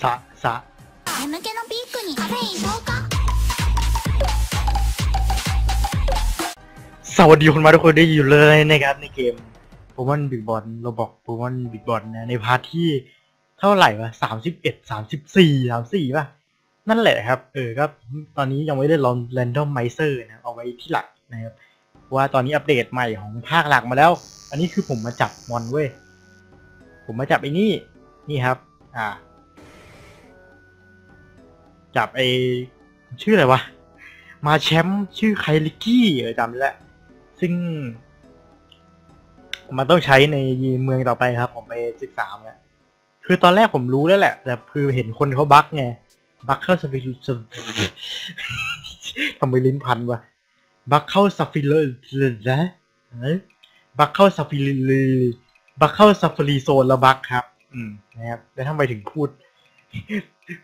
สะสะ 眠気のピークにカフェイン消化 สวัสดีคุณมาทุกคนได้อยู่เลยนะครับในเกมโปเกมอนบิ๊กบอลเราบอกโปเกมอนบิ๊กบอลนะในพาร์ทที่เท่าไหร่วะสามสิบเอ็ดสามสิบสี่สามสี่ป่ะ นั่นแหละครับ เออครับ ตอนนี้ยังไม่ได้ลอง Random m i c e r นะเอาไว้ที่หลักนะครับเพราะว่าตอนนี้อัปเดตใหม่ของภาคหลักมาแล้ว อันนี้คือผมมาจับมอนเว้ย ผมมาจับไอ้นี่ นี่ครับ อ่า จับไอชื่ออะไรวะ มาแชมป์ชื่อไคลิกี้เออจำได้แล้วซึ่ง มันต้องใช้ในเมืองต่อไปครับ ผมไปศึกษามาแล้วคือตอนแรกผมรู้แล้วแหละ แต่คือเห็นคนเขาบั๊กไง บั๊กเข้าสฟิลสทำไมลิ้นพันวะบักเข้าสฟิลเลยนะบักเข้าสฟิลบักเข้าซัฟฟารีโซนแล้วบักครับ อืมนะครับแล้วทำไมถึงพูด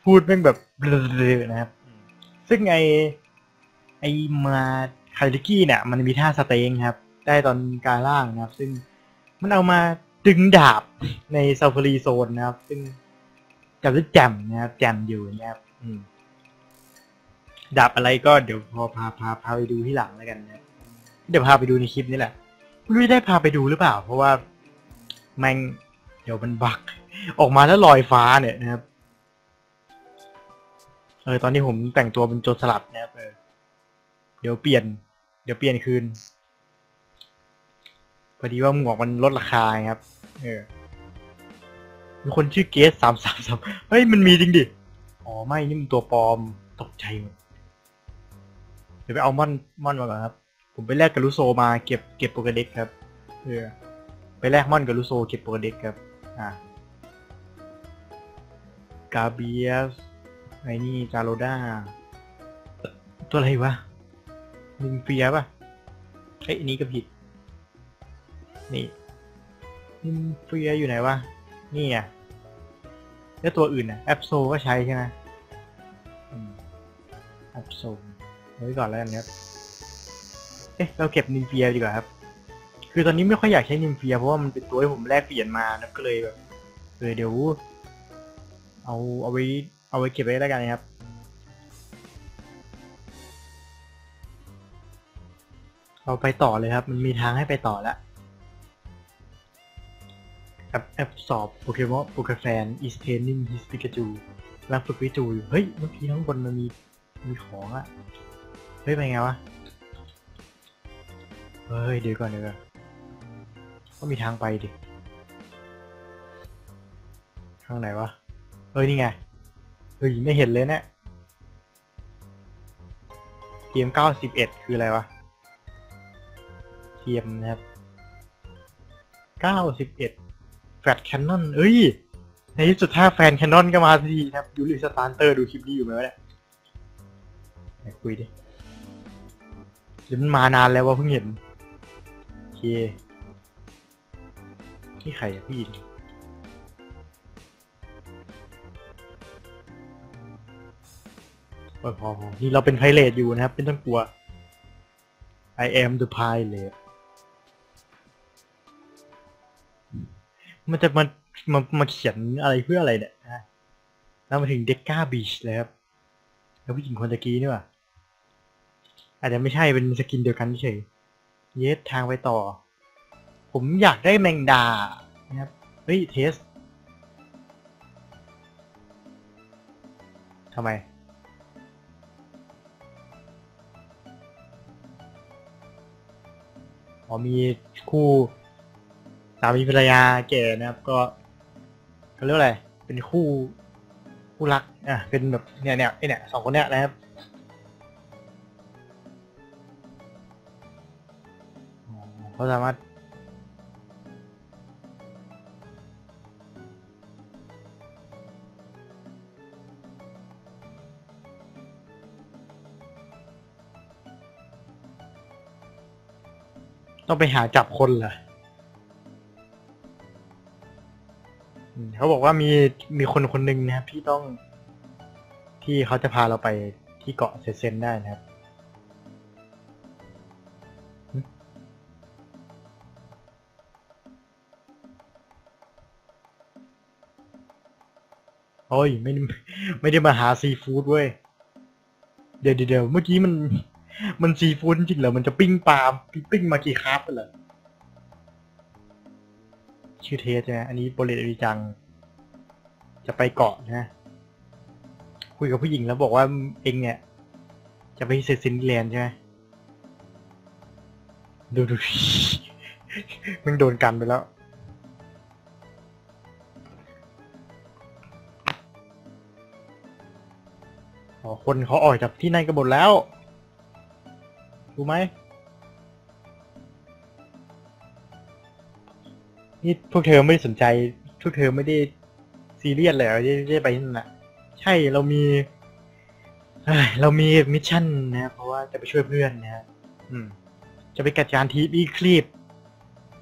พูดแม่งแบบเลยนะครับ ซึ่งไอไอมาไคลิกี้เนี่ย มันมีท่าสเต็งครับ ได้ตอนกลารล่างนะครับ ซึ่งมันเอามาดึงดาบในซาฟารีโซนนะครับ ซึ่งจับได้แจ่มนะครับแจ่มอยู่นะครับดาบอะไรก็เดี๋ยวพอพาพาพาไปดูที่หลังแล้วกันนะเดี๋ยวพาไปดูในคลิปนี้แหละไม่รู้ได้พาไปดูหรือเปล่า เพราะว่าแม่งเดี๋ยวมันบัก ออกมาแล้วลอยฟ้าเนี่ยนะครับ เออตอนนี้ผมแต่งตัวเป็นโจรสลัดนะครับเออเดี๋ยวเปลี่ยน เดี๋ยวเปลี่ยนคืนพอดีว่าหมวกมันลดราคาครับ เออมีคนชื่อเกสสามสามสามเฮ้ย มันมีจริงดิ อ๋อ ไม่ นี่มันตัวปลอม ตกใจหมดเดี๋ยวไปเอาม่อนม่อนมาก่อนครับ ผมไปแลกกับลูโซมาเก็บเก็บโปรเกเด็กครับ เออ ไปแลกม่อนกับลูโซเก็บโปรเกเด็กครับ อ่ากาเบียส ไอ้นี่จาโรด้าตัวอะไรวะมินเฟียป่ะเอ้ยอันนี้ก็ผิด นี่มินเฟียอยู่ไหนวะ นี่อะแล้วตัวอื่นอะแอปโซก็ใช้ใช่ไหมแอปโซไว้ก่อนแล้วกันครับ เอ๊ะ เราเก็บนิมเฟียดีกว่าครับ คือตอนนี้ไม่ค่อยอยากใช้นิมเฟียเพราะว่ามันเป็นตัวที่ผมแลกเปลี่ยนมานะก็เลยแบบเออเดี๋ยว เอาเอาไว้ เอาไว้เก็บไว้แล้วกันนะครับเราไปต่อเลยครับ มันมีทางให้ไปต่อแล้วแอปแอปสอบโปเกมอนโปเกแฟน is training his Pikachu กำลังฝึกวิจูอยู่ เฮ้ย เมื่อกี้ข้างบนมันมีมีของอะเฮ้ยไปไงวะ เฮ้ย เดี๋ยวก่อนเดี๋ยวก่อนก็มีทางไปดิ ทางไหนวะ เฮ้ย นี่ไง เฮ้ยไม่เห็นเลยเนะี่ยเกม91คืออะไรวะ เทียมนะครับ91แฟลชแคนนอนเอ้ย ในที่สุดถ้าแฟนแคนนอนก็มาสักทีนะครับยูริสตาร์เตอร์ดูคลิปนี้อยู่ไหมวะเนี่ยไหนคุยดิหรือมันมานานแล้วว่าเพิ่งเห็น โอเคนี่ใครอะพี่ พอพอนี่เราเป็นไพเรตอยู่นะครับไม่ต้องกลัว I am the pilot มันจะมามามาเขียนอะไรเพื่ออะไรเนี่ยนะแล้วมาถึงเด็กก้าบีชเลยครับ แล้วผู้หญิงคนตะกี้นี่ว่ะอาจจะไม่ใช่เป็นสกินเดียวกันเฉยเยสทางไปต่อ ผมอยากได้แมงดานะครับเฮ้ยเทสทำไม อ๋อมีคู่สามีภรรยาแก่นะครับ ก็เขาเรียกอะไรเป็นคู่คู่รักอะเป็นแบบเนี่ยเนี่ยไอเนี่ยสองคนเนี้ยนะครับเขาสามารถ ต้องไปหาจับคนเหรอเขาบอกว่ามีมีคนคนหนึ่งนะครับที่ต้อง ที่เขาจะพาเราไปที่เกาะเซเซนได้นะครับโอ้ยไม่ไม่ได้มาหาซีฟู้ดเว้ย เดี๋ยวเดี๋ยวเมื่อกี้มัน มันซีฟู้ดจริงเหรอ มันจะปิ้งปลาปิ้งมากี่คราฟไปเหรอชื่อเทสใช่ไหมอันนี้โบเลตอริจัง จะไปเกาะนะ คุยกับผู้หญิงแล้วบอกว่าเองเนี่ย จะไปเซซินแลนใช่ไหมดูดูมึงโดนกันไปแล้วอ๋อคนเขาออกจากที่นั่นกันหมดแล้ว รู้ไหมนี่พวกเธอไม่ได้สนใจ พวกเธอไม่ได้ซีเรียสเลยเหรอที่ที่จะไปนั่นน่ะ ใช่เรามีเอ้ยเรามีมิชชั่นนะเพราะว่าจะไปช่วยเพื่อนนะอืม จะไปกัดการทีบีคลีป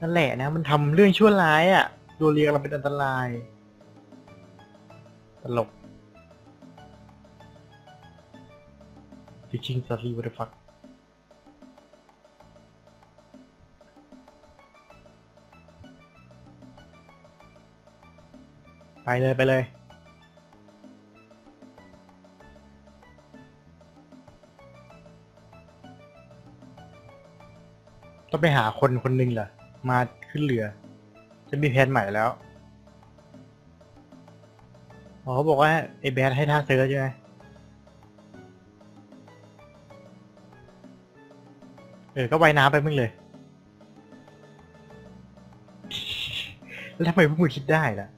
นั่นแหละนะ มันทำเรื่องชั่วร้ายอะ่ะดนเรียกเราเป็นอันตราย ตลก Teaching sorry what the fuck ไปเลยไปเลย ต้องไปหาคนคนหนึ่งเหรอ มาขึ้นเรือ จะมีแผนใหม่แล้วอ๋อเขาบอกว่าไอ้แบดให้ท่าเซิร์ชใช่ไหมเออ ก็ว่ายน้ำไปมึงเลย แล้วทำไมพวกมึงคิดได้ล่ะ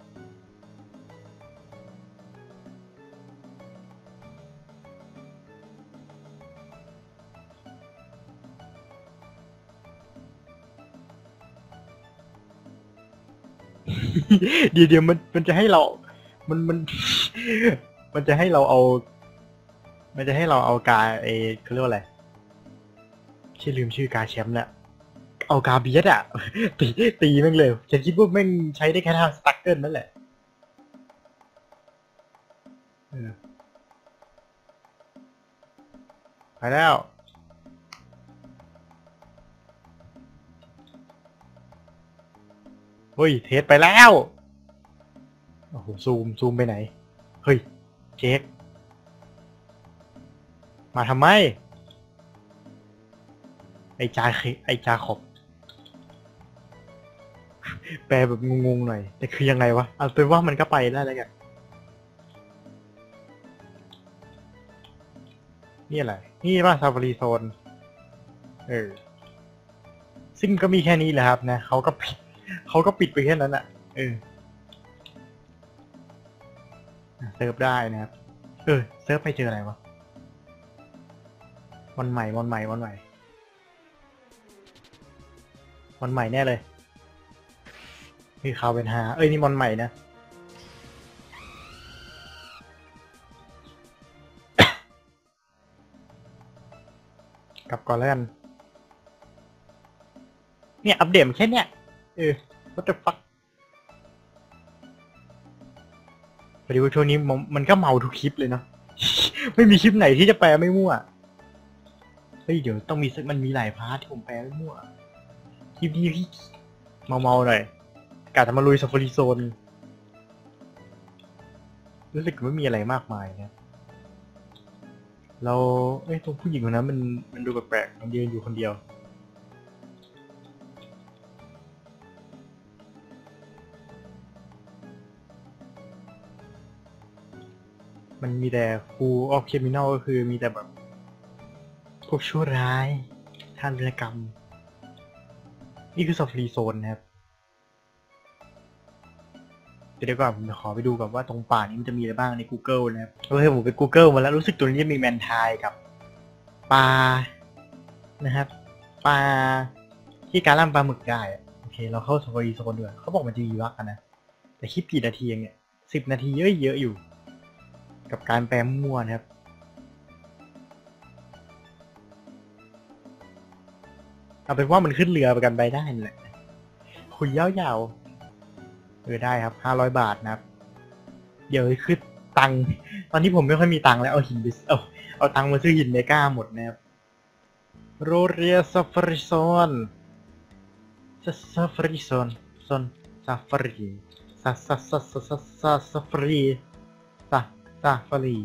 เดี๋ยวเดี๋ยวมันมันจะให้เรา มันมัน มันจะให้เราเอา มันจะให้เราเอากาเอเขาเรียกว่าอะไรชื่อลืมชื่อกาแชมป์แหละเอากาเบียดอะตีตีแม่งเลยฉันคิดว่าแม่งใช้ได้แค่ทางสตั๊กเกิลนั่นแหละไปแล้ว เฮ้ย เทสไปแล้ว โอ้โห ซูม ซูมไปไหน เฮ้ย เจ๊กมาทำไม ไอจาไอจาขอบ แปลแบบงงๆหน่อย แต่คือยังไงวะ เอาเป็นว่ามันก็ไปได้แล้วกันนี่อะไร นี่ป่ะซาฟารีโซน เออ ซึ่งก็มีแค่นี้แหละครับนะ เขาก็ปิด เขาก็ปิดไปแค่นั้นอะเออเซิร์ฟได้นะครับ เออเซิร์ฟไปเจออะไรวะวันใหม่วันใหม่วันใหม่วันใหม่แน่เลยนี่ข่าวเป็นฮาเอ้ยนี่วันใหม่นะ กลับก่อนแล้วกัน เนี่ย อัปเดตแค่เนี้ยเออ what the fuck พอดีว่าช่วงนี้มันมันก็เมาทุกคลิปเลยเนาะ ไม่มีคลิปไหนที่จะแปลไม่มั่ว เฮ้ยเดี๋ยวต้องมีสักมันมีหลายพาร์ทที่ผมแปลไม่มั่ว คลิปนี้พี่เมาๆหน่อยกาจะมาลุยซาฟารีโซน รู้สึกไม่มีอะไรมากมายนะเราเอ้ยตรงผู้หญิงคนนั้นมันมันดูแปลกๆมันยืนอยู่คนเดียว มันมีแต่ฟูออฟเคมินอลก็คือมีแต่แบบพวกชั่วร้ายทานรกรรม นี่คือซอฟรีโซนนะครับเดี๋ยวก่อนผมขอไปดูก่อนว่าตรงป่านี้มันจะมีอะไรบ้างใน Google นะครับโอเคผมไป Google มาแล้วรู้สึกตัวนี้มีแมนทายกับปลานะครับปลาที่การล่ำปลาหมึกได้อะโอเค เราเข้าซาฟารีโซนด้วยเขาบอกมันจะมีวักกันนะ แต่คลิปกี่นาทีเองเนี่ยสิบนาทีเยอะเยอะอยู่ กับการแปลมั่วนะครับ เอาเป็นว่ามันขึ้นเรือไปกันไปได้นั่แหละคุยยาวๆเออได้ครับห้าร้อยบาทนะครับ เดี๋ยวคือตังตอนนี้ผมไม่ค่อยมีตังแล้วเอาหินไปเอาเอาตังมาซื้อหินเมกาหมดนะครับโรเรียซาฟาริโซนซาฟาริโซนโซนซาฟารีซาซาซาซาซาซาฟรี ซาฟารี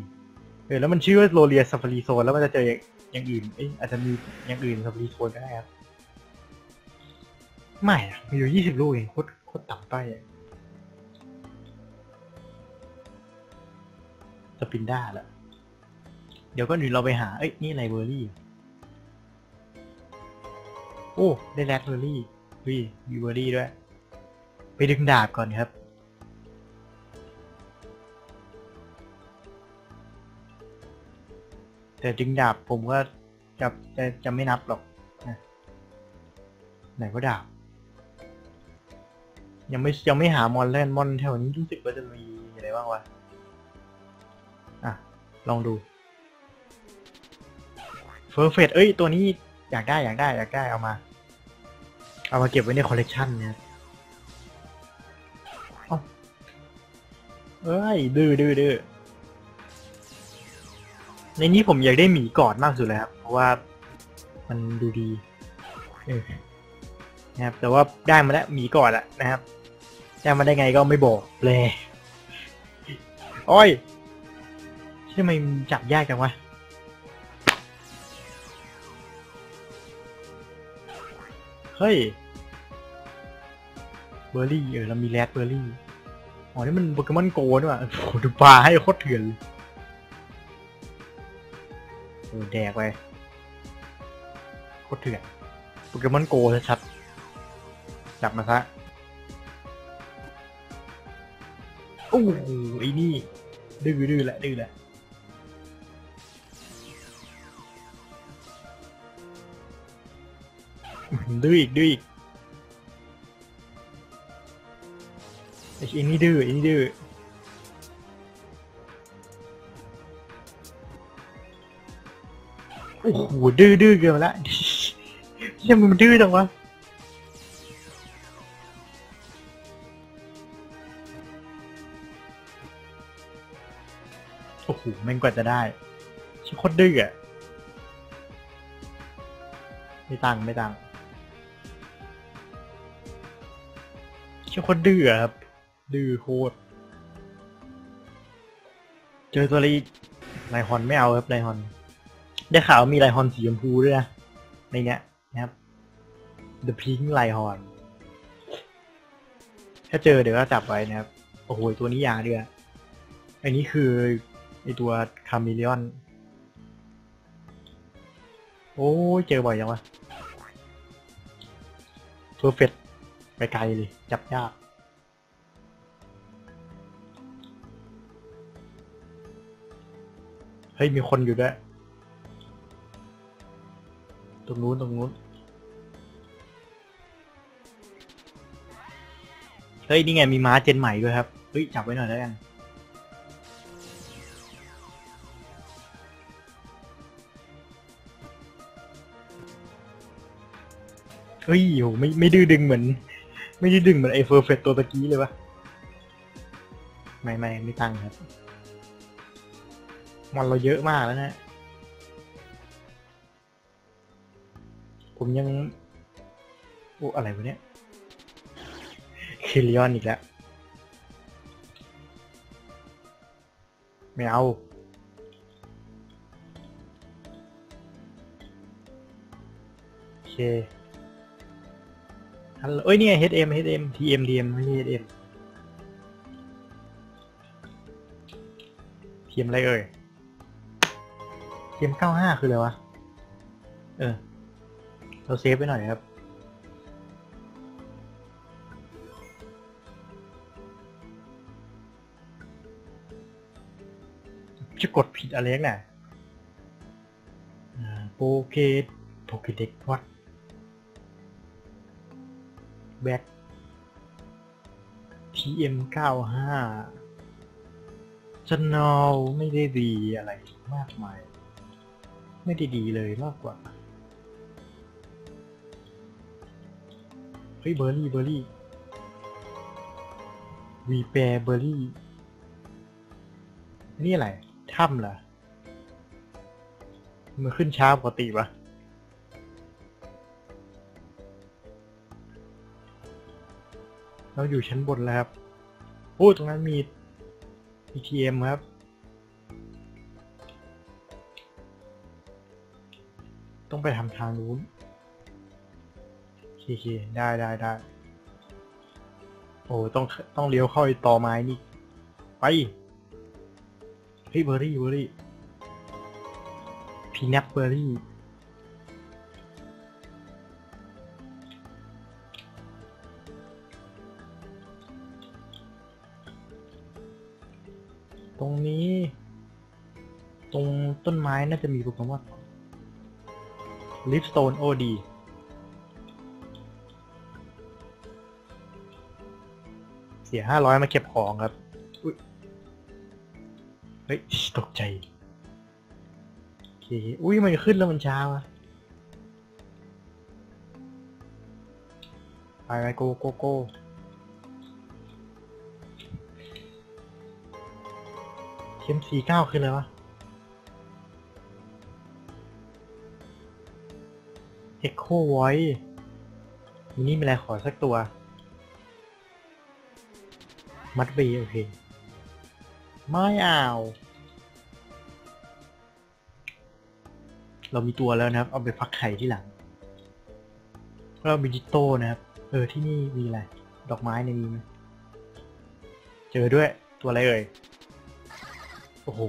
เออแล้วมันชื่อว่าโรเลียซาฟารีโซนแล้วมันจะเจออย่างอื่นเอ้ยอาจจะมีอย่างอื่นซาฟารีโซนก็ได้ครับไม่อะมีอยู่ยี่สิบลูกเองโคตรโคตรต่ำต้อะสปินด้าละเดี๋ยวก็หนึ่งเราไปหา เอ้ย นี่อะไรเบอร์รี่ โอ้ ได้แรดเบอร์รี่เฮ้ยมีเบอร์รี่ด้วย ไปดึงดาบก่อนครับ แต่ดึงดาบผมก็จะจะจะไม่นับหรอกนะไหนว่าดาบ ยังไม่ยังไม่หามอนเล่นมอนแถวนี้รู้สึกว่าจะมีอะไรบ้างวะอะ ลองดูเฟอร์เฟตเอ้ย ตัวนี้อยากได้อยากได้อยากได้เอามา เอามาเก็บไว้ในคอลเลกชันเนี่ยเอ้าเอ้ยดื้อดื้อดื้อ ในนี้ผมอยากได้หมีกอดมากสุดเลยครับเพราะว่ามันดูดีเออนะครับ แต่ว่าได้มาแล้วหมีกอดอะนะครับได้มาได้ไงก็ไม่บอกเลยโอ้ยทำไมจับยากจังวะเฮ้ย เบอร์รี่ เออ เรามีแรดเบอร์รี่ อ๋อ นี่มันโปเกมอนโกนี่ว่าโอ้ดูปลาให้โคตรเถื่อนเลย แดกไปโคตรเถื่อนโปเกมอนโกชัดๆจับมาซะโอ้โหไอ้นี่ ดื้อดื้อแหละดื้อแหละดื้ออีกดื้ออีกไอ้นี่ดื้อไอ้นี่ดื้อ โอ้โหดื้อดื้อเกินไปละเชี่ยมันดื้อจังวะโอ้โหแม่งกว่าจะได้ชิโคตรดื้ออะไม่ตังไม่ตังค์ชื่อคนดื้อครับ ดื้อโคตร เจอตัวนี้ไลฮอนไม่เอาครับไลฮอน ได้ข่าวว่ามีไลฮอนสีชมพูด้วยนะในเนี้ยนะครับ The Pink ไลฮอนถ้าเจอเดี๋ยวก็จับไว้นะครับ โอ้โหตัวนี้ยาด้วยอันนี้คือไอตัวคาเมเลออนโอ้ยเจอบ่อยจังวะเพอร์เฟกไปไกลเลย จับยากเฮ้ย มีคนอยู่ด้วย ตรงนู้นตรงนู้นเฮ้ย นี่ไง มีม้าเจนใหม่ด้วยครับ เฮ้ย จับไว้หน่อยแล้วกัน เฮ้ยโหไม่ไม่ดื้อดึงเหมือน ไม่ดื้อดึงเหมือนไอ้เฟอร์เฟตตัวตะกี้เลยวะไม่ไม่ไม่ตั้งครับมอนเราเยอะมากแล้วนะ ผมยังโอ้อะไรวะเนี่ยเคลิออนอีกแล้ว ไม่เอา โอเคฮัลโหลเอ้ย นี่ไง HM HM TM TM ไม่ใช่ HM TM อะไรเอ่ย TM 95คืออะไรวะ เออ เราเซฟไปหน่อยครับ จะกดผิดอะไรนักหน่าโปเกตโปเกเด็กวัดแบ็ค TM 95 Channel ไม่ได้ดีอะไรมากมาย ไม่ได้ดีเลยมากกว่า เฮ้ยเบอร์รี่เบอร์รี่วีแปรเบอร์รี่ นี่อะไรถ้ำเหรอมันขึ้นช้าปกติปะเราอยู่ชั้นบนแล้วครับโอ้ตรงนั้นมี ATM ครับ ต้องไปทำทางนู้น โอเคโอเคได้ได้ได้โอ้ต้องต้องเลี้ยวเข้าไอ้ตอไม้นี่ไปเฮ้ยเบอร์รี่เบอร์รี่พีนัทเบอร์รี่ตรงนี้ ตรงต้นไม้น่าจะมีโปเกมอนลิฟสโตนโอดีเสียห้าร้อยมาเก็บของครับอุ๊ยเฮ้ยตกใจโอเคอุ้ยมันขึ้นแล้วมันช้าวะไปไปโกโกโกเข็มสี่เก้าคืออะไรวะ Echo Voice มินี่มีอะไรขอสักตัว มัดบีโอเค ไม่เอาเรามีตัวแล้วนะครับ เอาไปฟักไข่ที่หลังเรามีดิโต้นะครับ เออที่นี่มีอะไร ดอกไม้ในยมีไหมเจอด้วยตัวอะไรเอ่ย โอ้โห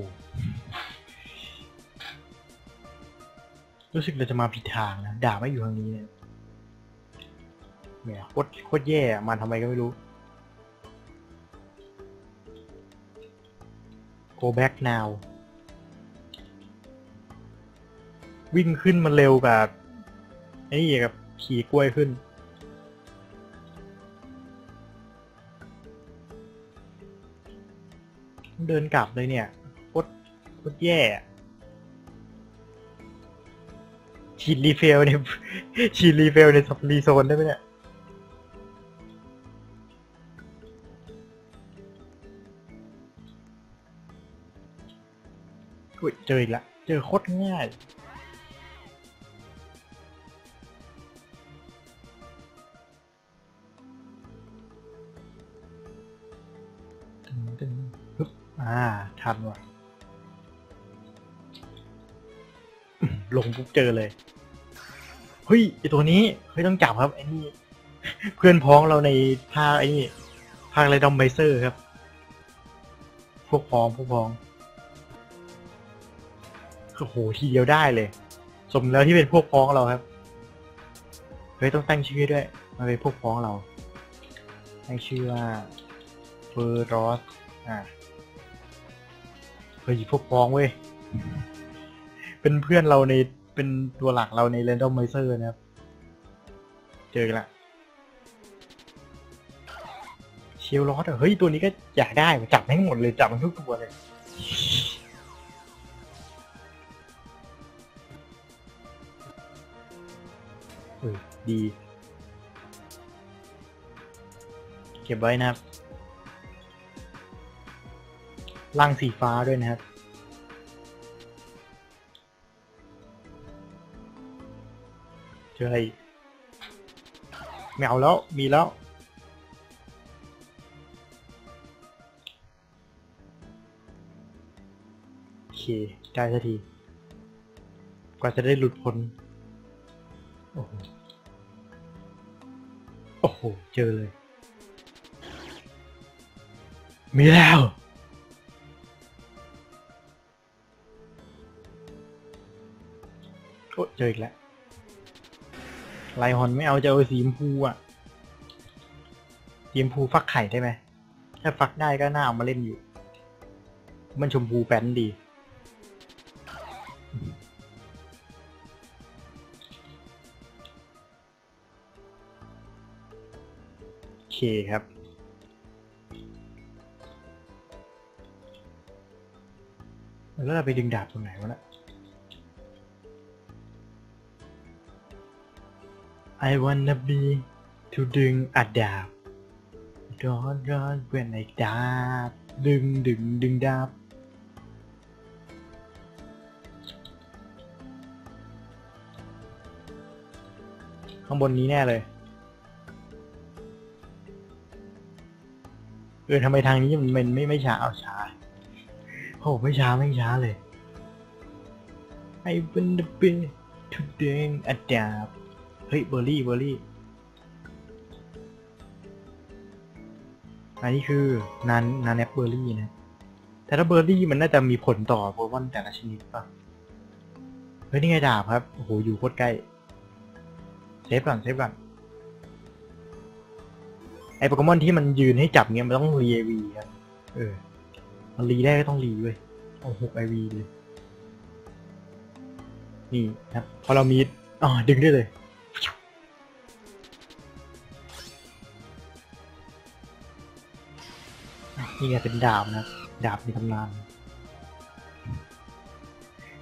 รู้สึกเราจะมาผิดทางนะ ด่าไม่อยู่ทางนี้เนี่ยแหมโคตรโคตรแย่มาทำไมก็ไม่รู้ go back now วิ่งขึ้นมันเร็วกับไอ้นี่กับขี่กล้วยขึ้น เดินกลับเลยเนี่ยโคตรโคตรแย่ฉีดรีเฟลเนี่ยฉีดรีเฟลในซับรีโซนได้ไหมเนี่ย อุ้ยเจออีกละ เจอโคตรง่าย ตึงตึงฮึบอ่า ทันว่ะ ลงปุ๊บเจอเลย เฮ้ยไอตัวนี้ เฮ้ย ต้องจับครับ ไอ้นี่ เพื่อนพ้องเราในภาคไอ้นี่ภาคไรดอมไบเซอร์ครับ พวกพ้อง พวกพ้อง โอ้โหทีเดียวได้เลย สมแล้วที่เป็นพวกพ้องเราครับเฮ้ยต้องตั้งชื่อด้วยมาเป็นพวกพ้องเราตั้งชื่อว่าเฟอร์รอสอ่าเฮ้ยพวกพ้องเว้ยเป็นเพื่อนเราในเป็นตัวหลักเราในเรนดอมไมเซอร์นะครับ เจอกันละเชลลอสอะเฮ้ยตัวนี้ก็อยากได้จับให้หมดเลยจับมันทุกตัวเลย เออดี เก็บไว้นะครับล่างสีฟ้าด้วยนะครับ เจออะไรไม่เอาแล้ว มีแล้ว โอเค ได้สักที กว่าจะได้หลุดพ้น โอ้โห โอ้โห เจอเลย มีแล้ว โอ้เจออีกแล้วไลฮอนไม่เอาจะเอาสีชมพูอะสีชมพูฟักไข่ได้ไหม ถ้าฟักได้ก็น่าเอามาเล่นอยู่ มันชมพูแป้นดี เคครับ แล้วเราไปดึงดาบตรงไหนวะน่ะ I wanna be to ดึงอัดดาบ Don't run when I ดาบ ดึงดึงดึงดาบข้างบนนี้แน่เลย เออทำไมทางนี้มันมันไม่ไม่ช้าเอาช้าโอ้ไม่ช้าไม่ช้าเลย I wanna be ทุดเด้งอัดดาเฮ้ยเบอร์รี่เบอร์รี่อันนี้คือนันนันแอปเบอร์รี่นะ แต่ถ้าเบอร์รี่มันน่าจะมีผลต่อโปเกมอนแต่ละชนิดป่ะ เฮ้ยนี่ไงดาบครับ โอ้โห อยู่โคตรใกล้ เซฟก่อนเซฟก่อน ไอโปเกมอนที่มันยืนให้จับเงี้ยมันต้องรีไอวีครับเออ มันรีได้ก็ต้องรีเว้ยเอาหกไอวีเลย นี่ครับ พอเรามีอ๋อดึงได้เลย นี่ไงเป็นดาบนะ ดาบในตำนาน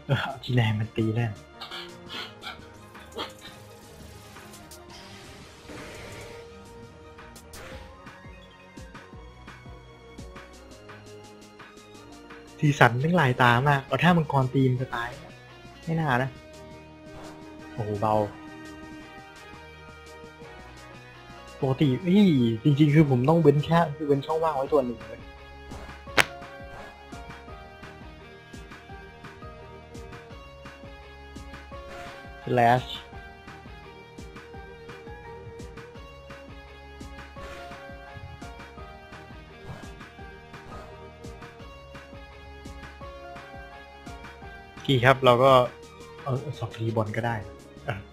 เออเอทีแรงมันตีแรง สีสันทั้งหลายตามากเอาถ้ามังกรตีมจะตาย ไม่น่านะ โอ้โหเบาปกติเฮ้ยจริงๆ คือผมต้องเว้นแค่คือเว้นช่องว่างไว้ตัวหนึ่งเลยแลชีครับ เราก็เอาสอบรีบอลก็ได้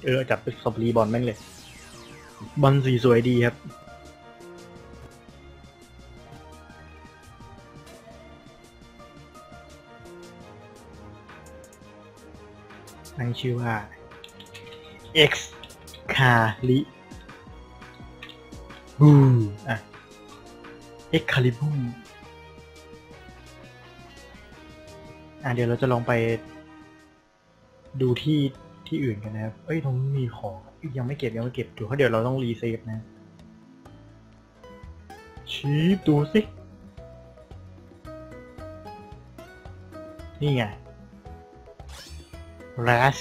เออจัดเป็นสอบรีบอลแม่งเลย บอลสีสวยดีครับ ตั้งชื่อว่า X คาลิบูอะ X คาลิบูอะเดี๋ยวเราจะลองไป ดูที่ที่อื่นกันนะครับ เอ้ยตรงนี้มีของยังไม่เก็บยังไม่เก็บดูเพราะเดี๋ยวเราต้องรีเซฟนะ ชีปดูสิ นี่ไง r a s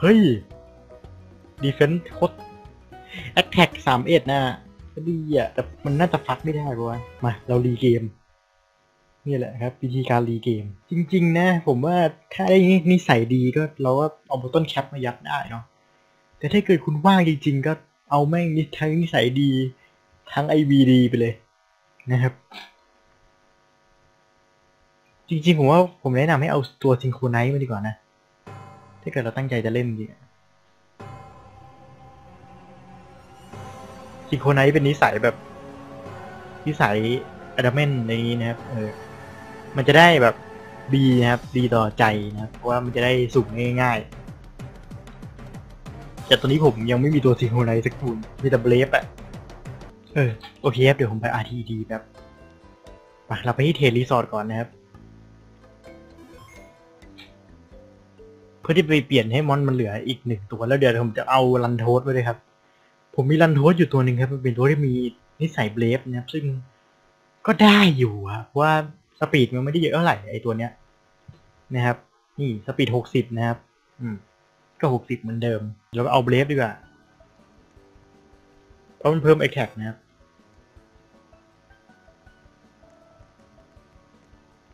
เฮ้ย Defense โคตร Attack สามเอ็ดนะก็ดีอะ แต่มันน่าจะฟักไม่ได้ปะวะมา เรารีเกม นี่แหละครับ วิธีการรีเกม จริง ๆ นะ ผมว่าถ้าได้นิสัยดีก็เราก็เอาบต้นแคปมายัดได้เนาะแต่ถ้าเกิดคุณว่างจริง ๆ ก็เอาแม่งนิทั้งนิสัยดี ทั้งไอวีดีไปเลยนะครับ จริง ๆ ผมว่าผมแนะนำให้เอาตัวซิงโครไนซ์มาดีกว่านะ ถ้าเกิดเราตั้งใจจะเล่นจริงซิงโครไนซ์เป็นนิสัยแบบนิสัยอะดามเมนในนี้นะครับ เออ มันจะได้แบบดีนะครับ ดีต่อใจนะครับเพราะว่ามันจะได้สุ่มง่ายๆ แต่ตอนนี้ผมยังไม่มีตัวซิงโครไนซ์สักตัวมีแต่เบลฟอะเออโอเคครับเดี๋ยวผมไป RTD แบบไปเราไปที่เทรีสอร์ทก่อนนะครับ เพื่อที่ไปเปลี่ยนให้มอนมันเหลืออีกหนึ่งตัวแล้วเดี๋ยวผมจะเอารันโทสไว้เลยครับ ผมมีรันโทสอยู่ตัวหนึ่งครับ มันเป็นตัวที่มีนิสัยเบลฟนะครับ ซึ่งก็ได้อยู่อะเพราะว่า สปีดมันไม่ได้เยอะเท่าไหร่ไอตัวเนี้ยนะครับ นี่สปีดหกสิบนะครับ อืม ก็หกสิบเหมือนเดิม เราก็เอาเบลฟดีกว่า เพราะมันเพิ่มไอแท็กนะครับ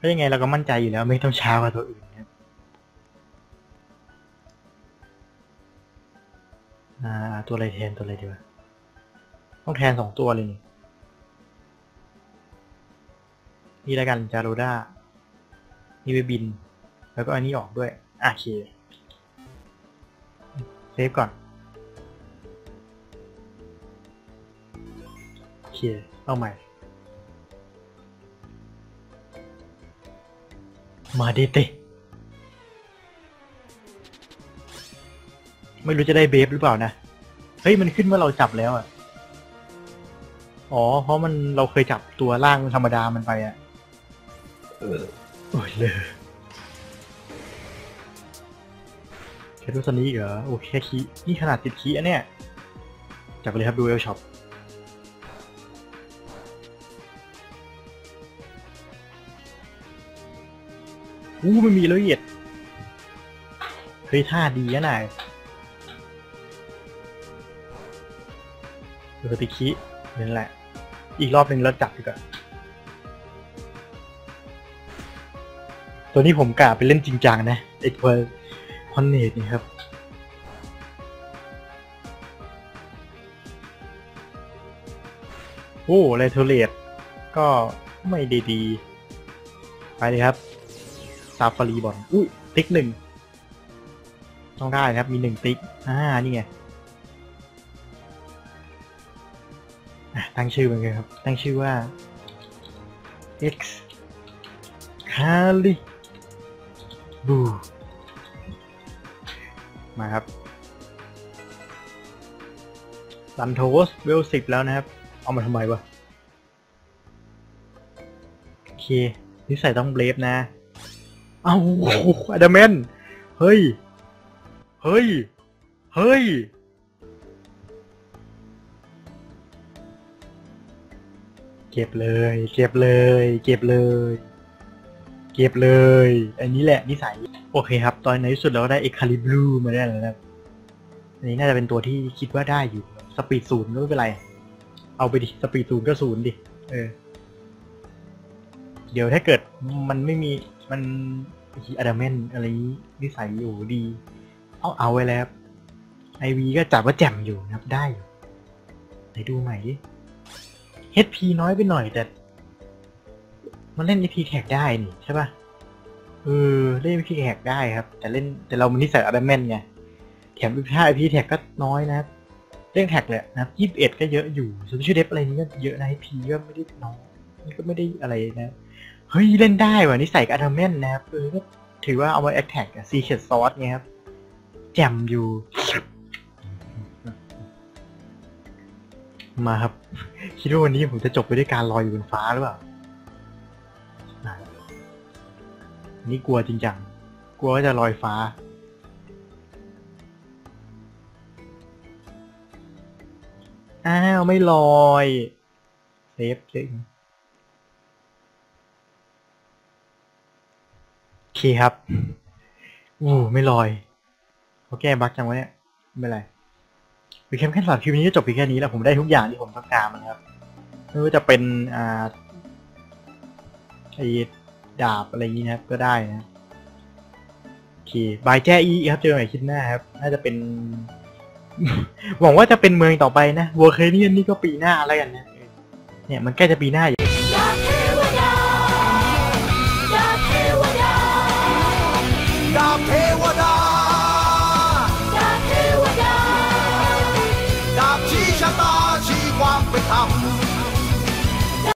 ก็ยังไงเราก็มั่นใจอยู่แล้ว ไม่ต้องช้ากว่าตัวอื่นนะครับอ่า ตัวอะไรแทนตัวอะไรดีวะต้องแทนสองตัวเลยนี่ นี่แล้วกันจารูด้านี่ไปบิน แล้วก็อันนี้ออกด้วยโอเคเซฟก่อนโอเคเอาใหม่ มาดิเตไม่รู้จะได้เบฟหรือเปล่านะ เฮ้ย มันขึ้นว่าเราจับแล้วอะ อ๋อ เพราะมันเราเคยจับตัวล่างธรรมดามันไปอะ เออโอ้ยเลยแค่ดูสนี้เหรอโอเคคีนี่ขนาดติดคีอันเนี้ยจับไปเลยครับดูเอลช็อปอู้ไม่มีละเอียดเฮ้ยท่าดีนะนายดูสติคินั่นแหละ อีกรอบหนึ่งแล้วจับดีกว่า ตัวนี้ผมกะไปเล่นจริงจังนะไอตัวคอนเนตนี่ครับโอ้เลเทเลตก็ไม่ดีดีๆไปเลยครับซาฟารีบอลอุ้ยติ๊กหนึ่งต้องได้ครับมีหนึ่งติ๊กอ่านี่ไงตั้งชื่อมันเลยครับ ตั้งชื่อว่า X คาลิ บูมาครับลันโทสเวลสิบแล้วนะครับ เอามาทำไมวะ โอเคนิสัยต้องเบรฟนะ เอาโอ้โหอดามนเฮ้ย เฮ้ย เฮ้ย เก็บเลย เก็บเลย เก็บเลย เก็บเลย อันนี้แหละนิสัย โอเคครับ ตอนในที่สุดเราก็ได้เอกคาลิบลูมาได้แล้วนะครับอันนี้น่าจะเป็นตัวที่คิดว่าได้อยู่ สปีดศูนย์ก็ไม่เป็นไร เอาไปดิ สปีดศูนย์ก็ศูนย์ดิ เออ เดี๋ยวถ้าเกิดมันไม่มีมันอะดามนอะไรนี้นิสัยอยู่ดี เอาเอาไว้แล้วไอวีก็จับว่าแจ่มอยู่นะครับได้อยู่ไหนดูใหม่ดิ HP น้อยไปหน่อยแต่ มันเล่น HP แท็กได้นี่ใช่ปะ่ะเออเล่น HP แท็กได้ครับ แต่เล่นแต่เรามันนิสัยอะดามนไงแถม HP แท็กก็น้อยนะครับเล่นแท็กเลยนะยี่สิบเอ็ดก็เยอะอยู่ส่วนชื่อเดฟอะไรนี้ก็เยอะนะ HP ก็ไม่ได้น้อยนี่ก็ไม่ได้อะไรนะเฮ้ยเล่นได้ว่ะนิสัยกับอดามนนะครับเออก็ถือว่าเอามาแอคแท็กอะซีเคดซอสไงครับแจมอยู่มาครับ คิดว่าวันนี้ผมจะจบไปด้วยการลอยอยู่บนฟ้าหรือเปล่า นี่กลัวจริงจังกลัวว่าจะลอยฟ้า อ้าวไม่ลอยเซฟเซฟโอเคครับอู้ไม่ลอยเขาแก้บั๊กจังวะเนี่ยไม่เป็นไรวิแคมแค่สำหรับคลิปนี้ก็จบเพียงแค่นี้แล้วผมได้ทุกอย่างที่ผมต้องการนะครับไม่ว่าจะเป็นอ่าไอ ดาบอะไรอย่างนี้นะครับก็ได้นะโอเคบายแจ้อีครับเจอกันใหม่คลิปหน้าครับ น่าจะเป็น หวังว่าจะเป็นเมืองต่อไปนะวัวเคเนียนนี่ก็ปีหน้าแล้วกันนะเนี่ยมันใกล้จะปีหน้าอยู่